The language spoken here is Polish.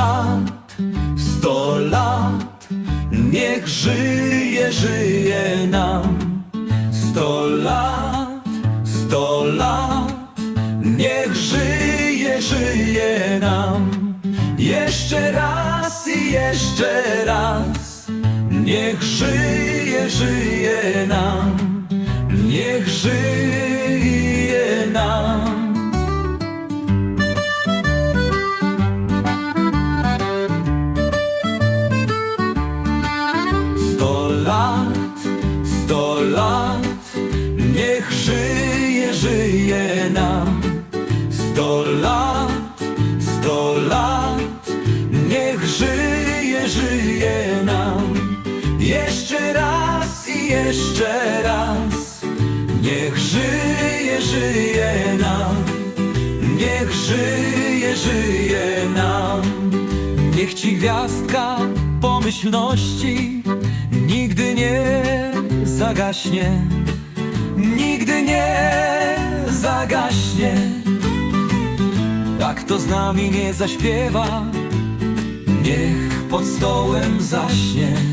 lat, sto lat, niech żyje, żyje nam. Sto lat, sto lat, niech żyje, żyje nam. Jeszcze raz i jeszcze raz, niech żyje, żyje nam. Żyje, nam. Sto lat, sto lat, niech żyje, żyje nam. Jeszcze raz i jeszcze raz, niech żyje, żyje nam. Niech żyje, żyje nam. Niech ci gwiazdka pomyślności nigdy nie zagaśnie, nigdy Tak to z nami nie zaśpiewa, niech pod stołem zaśnie.